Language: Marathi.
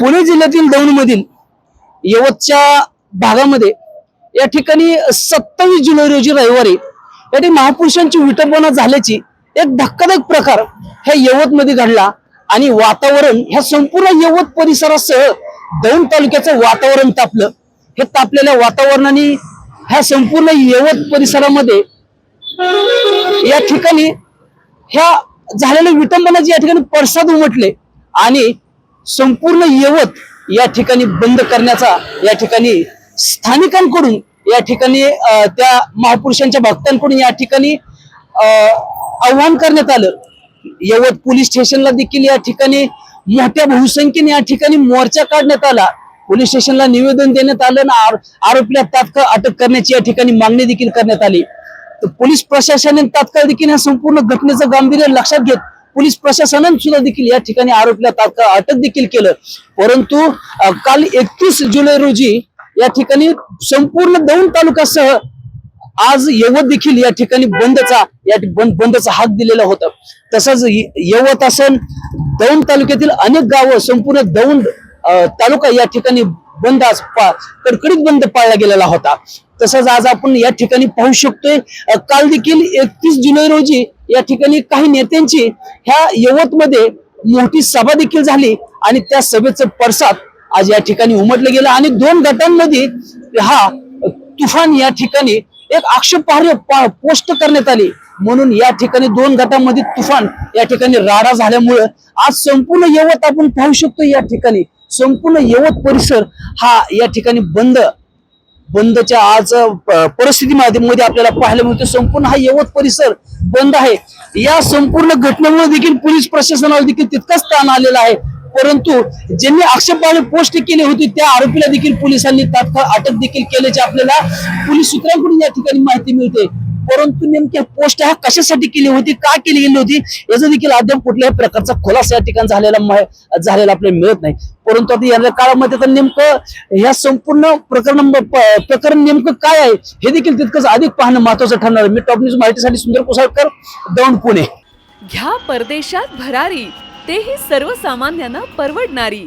पुणे जिल्ह्यातील दौंडमधील यवतच्या भागामध्ये या ठिकाणी सत्तावीस जुलै रोजी रविवारी या ठिकाणी महापुरुषांची विटंबना झाल्याची एक धक्कादायक प्रकार ह्या यवतमध्ये घडला. आणि वातावरण ह्या संपूर्ण यवत परिसरासह दौंड तालुक्याचं वातावरण तापलं. हे तापलेल्या वातावरणाने ह्या संपूर्ण यवत परिसरामध्ये या ठिकाणी ह्या झालेल्या विटंबनाचे या ठिकाणी पडसाद उमटले. आणि संपूर्ण यवत या ठिकाणी बंद करण्याचा या ठिकाणी स्थानिकांकडून या ठिकाणी त्या महापुरुषांच्या भक्तांकडून या ठिकाणी अं, आव्हान करण्यात आलं. यवत पोलीस स्टेशनला देखील या ठिकाणी मोठ्या बहुसंख्येने या ठिकाणी मोर्चा काढण्यात आला. पोलीस स्टेशनला निवेदन देण्यात आलं आणि आरोपीला तात्काळ अटक करण्याची या ठिकाणी मागणी देखील करण्यात आली. तर पोलीस प्रशासनाने तात्काळ देखील या संपूर्ण घटनेचं गांभीर्य लक्षात घेत पोलीस प्रशासनाने सुद्धा देखील या ठिकाणी आरोपीला तात्काळ अटक देखील केलं. परंतु काल एकतीस जुलै रोजी या ठिकाणी संपूर्ण दौंड तालुक्यासह आज यवत देखील या ठिकाणी बंदचा या बंद बंदचा हाक दिलेला होता. तसंच यवत असन दौंड तालुक्यातील अनेक गावं संपूर्ण दौंड तालुका या ठिकाणी बंद आज पा- कडकडीत बंद पाळला गेलेला होता. तसंच आज आपण या ठिकाणी पाहू शकतोय काल देखील एकतीस जुलै रोजी या ठिकाणी काही नेत्यांची ह्या यवतमध्ये मोठी सभा देखील झाली आणि त्या सभेचं पडसाद आज या ठिकाणी उमटलं गेलं आणि दोन गटांमध्ये हा तुफान या ठिकाणी एक आक्षेपार्ह पा- पोस्ट करण्यात आली. म्हणून या ठिकाणी दोन गटांमध्ये तुफान या ठिकाणी राडा झाल्यामुळं आज संपूर्ण यवत आपण पाहू शकतो या ठिकाणी. संपूर्ण यवत परिसर हा या ठिकाणी बंद बंदच्या आज परिस्थितीमध्ये आपल्याला पाहायला मिळतो. संपूर्ण हा यवत परिसर बंद आहे. या संपूर्ण घटनेमुळे देखील पोलीस प्रशासनाला देखील तितकाच ताण आलेला आहे. परंतु ज्यांनी आक्षेपार्ह पोस्ट केली होती त्या आरोपीला देखील पोलिसांनी तात्काळ अटक देखील केल्याची आपल्याला पोलीस सूत्रांकडून या ठिकाणी माहिती मिळते. परंतु नेमक्या पोस्ट ह्या कशासाठी केली होती का केली गेली होती याचा देखील अद्याप कुठल्याही प्रकारचा खुलासा या ठिकाणी झालेला झालेला आपल्याला मिळत नाही. परंतु आता या काळामध्ये तर नेमकं ह्या संपूर्ण प्रकरण प्रकरण नेमकं काय आहे हे देखील तितकंच अधिक पाहणं महत्वाचं ठरणार मी टॉप न्यूज माहितीसाठी सुंदर कुसाळकर दौंड पुणे. घ्या परदेशात भरारी तेही सर्वसामान्यांना परवडणारी.